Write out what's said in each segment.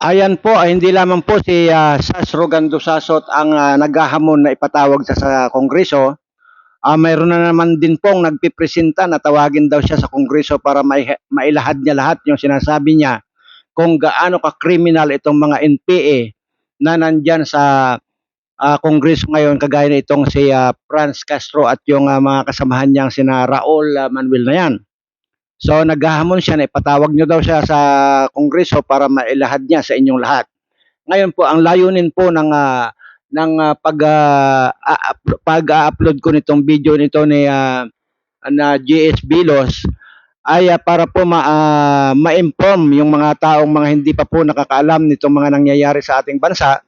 Ayan po, ay hindi lamang po si ah, Sas Rogando Sasot ang ah, naghahamon na ipatawag sa, sa Kongreso. Ah, mayroon na naman din pong nagpipresenta na tawagin daw siya sa Kongreso para mai mailahad niya lahat yung sinasabi niya kung gaano ka-criminal itong mga NPA na nandyan sa ah, Kongreso ngayon kagaya na itong si ah, Franz Castro at yung ah, mga kasamahan niyang sina Raul ah, Manuel na yan. So naghahamon siya na ipatawag niyo daw siya sa Kongreso para mailahad niya sa inyong lahat. Ngayon po ang layunin po ng ah, ng ah, pag ah, a- up- pag-upload ko nitong video nito ni ah, na GS Bilos ay ah, para po ma, ah, ma-inform yung mga taong mga hindi pa po nakakaalam nitong mga nangyayari sa ating bansa.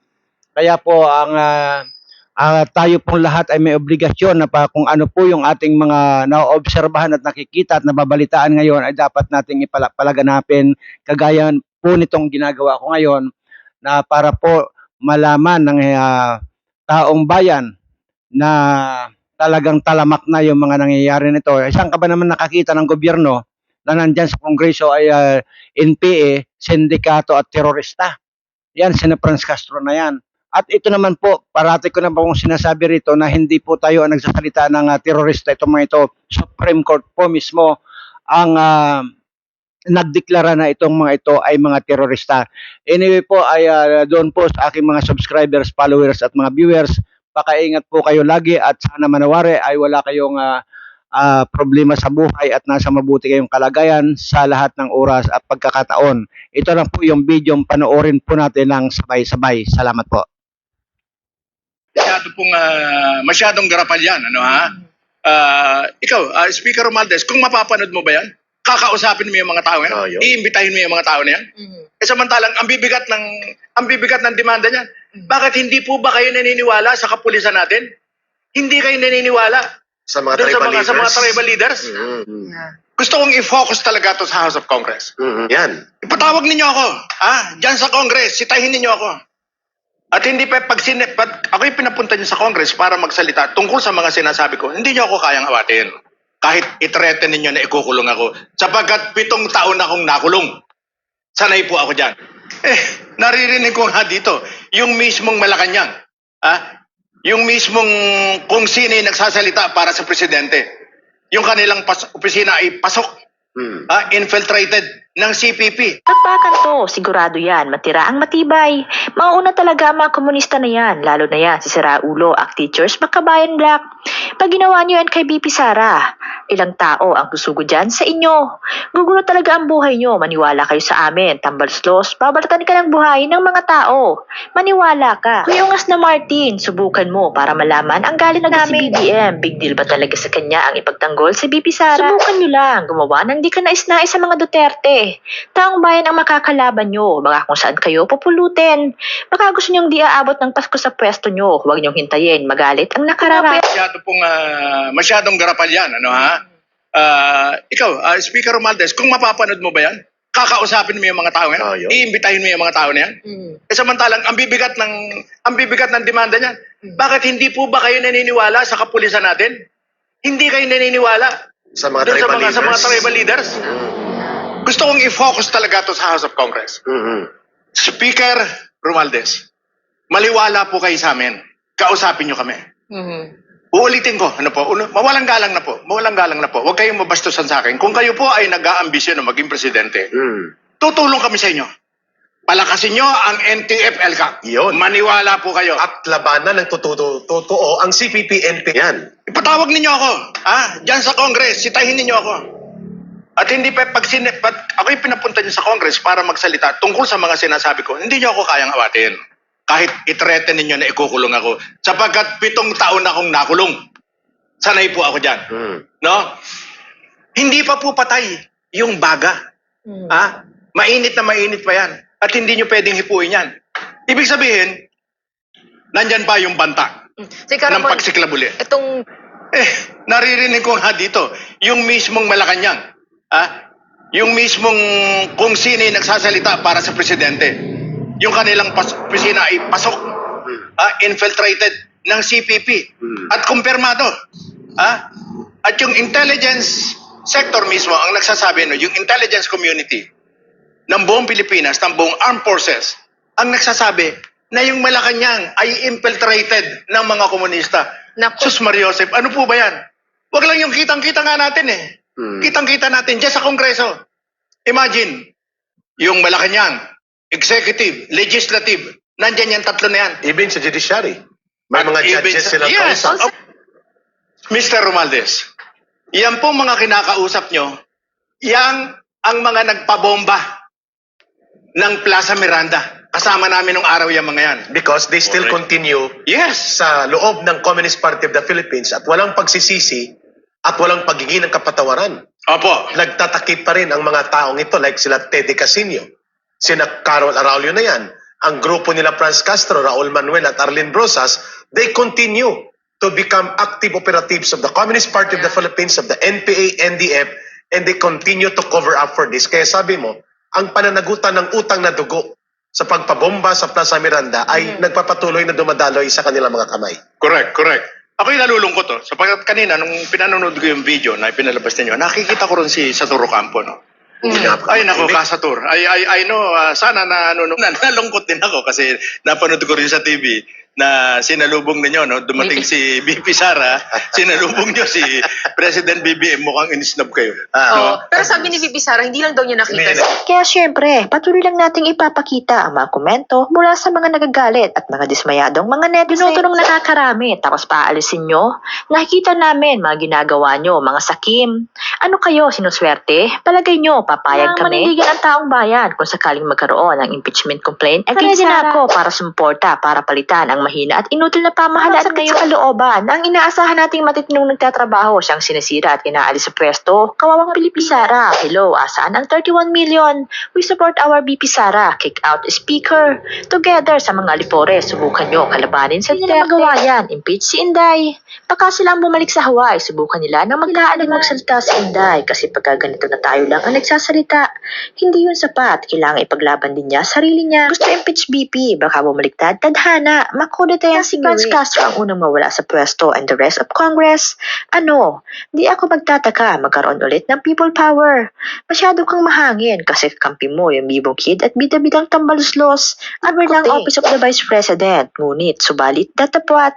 Kaya po ang ah, ah, tayo pong lahat ay may obligasyon na pa kung ano po yung ating mga naoobserbahan at nakikita at nababalitaan ngayon ay dapat nating ipalaganapin kagaya po nitong ginagawa ko ngayon na para po malaman ng ah, taong bayan na talagang talamak na yung mga nangyayari nito. Isang ka ba naman nakakita ng gobyerno na nandyan sa Kongreso ay ah, NPA, sindikato at terorista. Yan, si Franz Castro na yan. At ito naman po, parati ko na pong sinasabi rito na hindi po tayo ang nagsasalita ng ah, terorista. Itong mga ito, Supreme Court po mismo ang ah, nagdeklara na itong mga ito ay mga terorista. Anyway po, ay ah, doon po sa aking mga subscribers, followers at mga viewers, pakaingat po kayo lagi at sana manawari ay wala kayong ah, ah, problema sa buhay at nasa mabuti kayong kalagayan sa lahat ng oras at pagkakataon. Ito lang po yung video panoorin po natin ng sabay-sabay. Salamat po. Masyado pong ah, masyadong garapal yan, ano ha? Ah, ikaw, ah, Speaker Romaldes, kung mapapanood mo ba yan, kakausapin mo yung mga tao yan, Oh, yun. iimbitahin mo yung mga tao na yan. Eh samantalang ang bibigat ng ang bibigat ng demanda niyan. Bakit hindi po ba kayo naniniwala sa kapulisan natin? Hindi kayo naniniwala Sa mga doon sa tribal mga leaders. sa mga tribal leaders? Mhm. Gusto kong i-focus talaga to sa House of Congress. Mhm. Yan. Ipatawag ninyo ako, ha? Diyan sa Congress, sitahin ninyo ako. At hindi pa pag, sine, pag ako yung pinapunta niyo sa Congress para magsalita tungkol sa mga sinasabi ko, hindi niyo ako kayang awatin. Kahit itreten ninyo na ikukulong ako. Sapagkat pitong taon akong nakulong. Sanay po ako dyan. Eh, naririnig ko nga dito, yung mismong Malacanang, ha? yung mismong kung sino yung nagsasalita para sa presidente, yung kanilang pas- opisina ay pasok, Mhm. ha? infiltrated ng CPP. Bakbakan to, sigurado yan, matira ang matibay. Mauna talaga ang mga komunista na yan, lalo na yan, si Siraulo, Act Teachers, Makabayan Black. Pag ginawa niyo yan kay BP Sara, ilang tao ang susugo dyan sa inyo. Gugulo talaga ang buhay niyo, maniwala kayo sa amin, tambalslos, babalatan ka ng buhay ng mga tao. Maniwala ka. Kuya Ungas na Martin, subukan mo para malaman ang galit na namin. Si BBM, big deal ba talaga sa kanya ang ipagtanggol si BP Sara? Subukan niyo lang, gumawa ng di ka nais-nais sa mga Duterte. Taong bayan ang makakalaban nyo, baka kung saan kayo pupulutin. Baka gusto nyong di aabot ng Pasko sa pwesto nyo, huwag nyong hintayin, magalit ang nakararap. Masyado pong, ah, masyadong garapal yan, ano ha? Ah, ikaw, ah, Speaker Romaldes, kung mapapanood mo ba yan, kakausapin mo yung mga tao yan, Oh, iimbitahin mo yung mga tao na yan. Eh samantalang ang bibigat ng ang bibigat ng demanda niyan. Bakit hindi po ba kayo naniniwala sa kapulisan natin? Hindi kayo naniniwala Sa mga doon sa tribal mga leaders. sa mga tribal leaders? Gusto kong i-focus talaga to sa House of Congress. Mhm. Speaker Romaldes, maliwala po kayo sa amin. Kausapin niyo kami. Uulitin ko, ano po, uno, mawalang galang na po, mawalang galang na po. Huwag kayong mabastusan sa akin. Kung kayo po ay nag-aambisyon na maging presidente, Mhm. tutulong kami sa inyo. Palakasin nyo ang NTF-LCAC. Yun. Maniwala po kayo. At labanan ng totoo, totoo ang CPP-NP. Yan. Ipatawag ninyo ako, ha? Diyan sa Congress, sitahin ninyo ako. At hindi pa, pag, sine, pag ako yung pinapunta niyo sa Congress para magsalita tungkol sa mga sinasabi ko, hindi niyo ako kayang awatin. Kahit itreten ninyo na ikukulong ako. Sapagkat pitong taon akong nakulong. Sanay po ako dyan. Mhm. No? Hindi pa po patay yung baga. Ha? Mainit na mainit pa yan. At hindi nyo pwedeng hipuin yan. Ibig sabihin, nandyan pa yung banta Si ng Karamon, pagsiklabuli. itong Eh, naririnig ko nga dito, yung mismong Malacanang, ha? yung mismong kung sino yung nagsasalita para sa presidente, yung kanilang pas- opisina ay pasok, ha? infiltrated ng CPP. Hmm. At kumpirmado. Ha? At yung intelligence sector mismo ang nagsasabi, no, yung intelligence community ng buong Pilipinas, ng buong armed forces, ang nagsasabi na yung Malacanang ay infiltrated ng mga komunista. Naku. Sus Mariosep, ano po ba yan? Wag lang yung kitang-kita nga natin eh. Hmm. Kitang-kita natin dyan sa Kongreso. Imagine, yung Malacanang, executive, legislative, nandyan yung tatlo na yan. Even sa judiciary. May At mga judges sa- silang yes. kausap. Oh, Mr. Romaldes, yan po mga kinakausap nyo, yan ang mga nagpabomba ng Plaza Miranda. Kasama namin nung araw yung mga yan. Because they still Correct. continue Yes. sa loob ng Communist Party of the Philippines at walang pagsisisi at walang pagiging ng kapatawaran. Opo. Nagtatakip pa rin ang mga taong ito like sila Teddy Casino, sina Carol Araulio na yan, ang grupo nila Franz Castro, Raul Manuel at Arlene Brosas, they continue to become active operatives of the Communist Party of the Philippines, of the NPA, NDF, and they continue to cover up for this. Kaya sabi mo, ang pananagutan ng utang na dugo sa pagpabomba sa Plaza Miranda ay nagpapatuloy na dumadaloy sa kanilang mga kamay. Correct, correct. Ako'y nalulungkot to. Sapagkat kanina, nung pinanonood ko yung video na pinalabas ninyo, nakikita ko rin si Saturo Campo, no? Ay, nako, Kasatur. I, I, I know, ah, sana na, ano, no, na, nalungkot din ako kasi napanood ko rin sa TV na sinalubong ninyo, no? Dumating si BP Sara, sinalubong nyo si President BBM, mukhang inisnob kayo. Ah, Oo. Pero sabi ni Bibi Sara, hindi lang daw niya nakita. Hindi, sa- Kaya syempre, patuloy lang nating ipapakita ang mga komento mula sa mga nagagalit at mga dismayadong mga netizens. Binuto ng nakakarami, tapos paalisin nyo. Nakikita namin mga ginagawa nyo, mga sakim. Ano kayo, sinuswerte? Palagay nyo, papayag kami? Manindigan ang taong bayan kung sakaling magkaroon ng impeachment complaint. Against din ako para sumporta, para palitan ang mahina at inutil na pamahalaan ngayon sa kalooban. Ang inaasahan nating matitinong nagtatrabaho, siyang sinisira at inaalis sa pwesto. Kawawang Pilipinas. Sara, hello, asaan ang 31 million? We support our BP Sara. Kick out speaker. Together sa mga alipore, subukan nyo kalabanin sa nila magawa yan. Impeach si Inday. Baka sila ang bumalik sa Hawaii. Subukan nila na magkaan magsalita si Inday. Kasi pagka ganito na tayo lang ang nagsasalita. Hindi yun sapat. Kailangan ipaglaban din niya sarili niya. Gusto impeach BP. Baka bumaliktad. Tadhana. Makulit yan si Franz Castro ang unang mawala sa pwesto and the rest of Congress. Ano? Di ako magtataka magkaroon ulit ng people power. Masyado kang mahangin kasi kampi mo yung bibong kid at bida-bidang tambaluslos. Cover ng Office of the Vice President. Ngunit, subalit datapwat.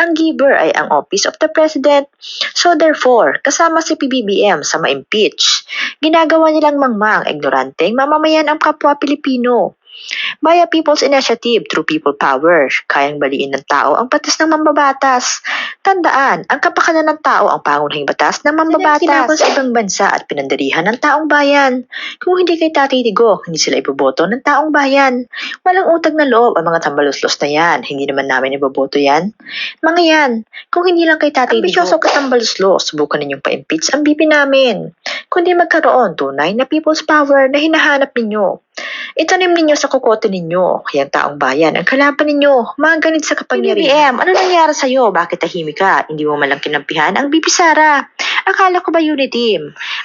Ang giver ay ang Office of the President. So therefore, kasama si PBBM sa ma-impeach. Ginagawa nilang mangmang, ignoranteng mamamayan ang kapwa Pilipino. Via People's Initiative through People Power, kayang baliin ng tao ang batas ng mambabatas. Tandaan, ang kapakanan ng tao ang pangunahing batas ng mambabatas. Sinakol sa ibang bansa at pinandarihan ng taong bayan. Kung hindi kay tatitigo, hindi sila iboboto ng taong bayan. Walang utag na loob ang mga tambaluslos na yan. Hindi naman namin iboboto yan. Mga yan, kung hindi lang kay tatitigo. Ambisyoso ka tambaluslos, subukan ninyong pa-impeach ang BP namin. Kundi magkaroon tunay na people's power na hinahanap ninyo. Itanim ninyo sa kukote ninyo, kaya ang taong bayan ang kalaban ninyo, mga ganit sa kapangyarihan. BBM, ano nangyari sa'yo? Bakit tahimik ka? Hindi mo malang kinampihan ang BP Sara. Akala ko ba unity?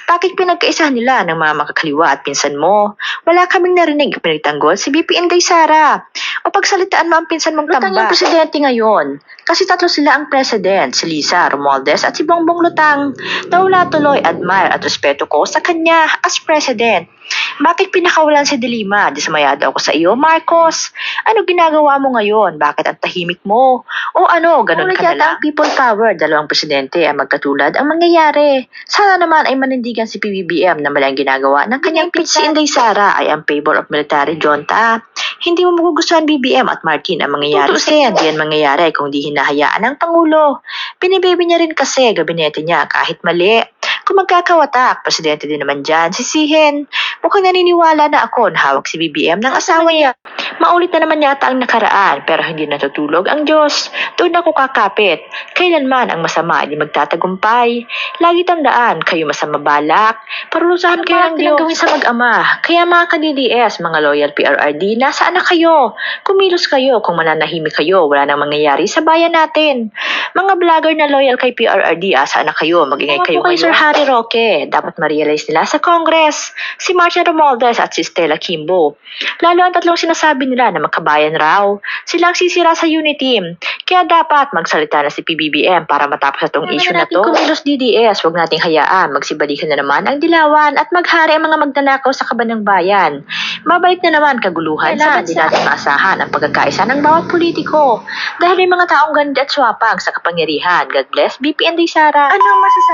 Bakit pinagkaisahan nila ng mga makakaliwa at pinsan mo? Wala kaming narinig pinagtanggol si BP Inday Sara. O pagsalitaan mo ang pinsan mong tamba. Lutang yung presidente ngayon. Kasi tatlo sila ang president, si Lisa Romualdez at si Bongbong Lutang. Nawala tuloy admire at respeto ko sa kanya as president. Bakit pinakawalan si Delima? Dismayado ako sa iyo, Marcos. Ano ginagawa mo ngayon? Bakit ang tahimik mo? O ano, ganun ka na lang? people power, dalawang presidente ang magkatulad ang mangyayari. Sana naman ay manindigan si PBBM na mali ang ginagawa ng kanyang pitch si Inday Sara ay ang favor of military junta. Hindi mo magugustuhan BBM at Martin ang mangyayari. Tutusin, di yan mangyayari kung di hinahayaan ng Pangulo. Binibebe niya rin kasi gabinete niya kahit mali. Kung magkakawatak, presidente din naman dyan, sisihin. Mukhang naniniwala na ako na hawak si BBM ng asawa niya. Maulit na naman yata ang nakaraan pero hindi natutulog ang Diyos. Doon ako kakapit. Kailanman ang masama ay magtatagumpay. Lagi tandaan, kayo masama balak. Parusahan kayo ng Diyos. gawin sa mag-ama. Kaya mga ka-DDS, mga loyal PRRD, nasaan na kayo? Kumilos kayo kung mananahimik kayo. Wala nang mangyayari sa bayan natin. Mga vlogger na loyal kay PRRD, asaan na kayo? Magingay kayo kay Sir Harry Roque. Dapat ma-realize nila sa Congress. Si March si Romualdez at si Stella Kimbo. Lalo ang tatlong sinasabi nila na magkabayan raw. Sila ang sisira sa unity. Kaya dapat magsalita na si PBBM para matapos itong issue na to. Kumilos DDS, huwag nating hayaan. Magsibalikan na naman ang dilawan at maghari ang mga magnanakaw sa kaban ng bayan. Mabalik na naman kaguluhan sa hindi natin maasahan ang pagkakaisa ng bawat politiko. Dahil may mga taong ganda at swapang sa kapangyarihan. God bless, BPND Sara. Ano ang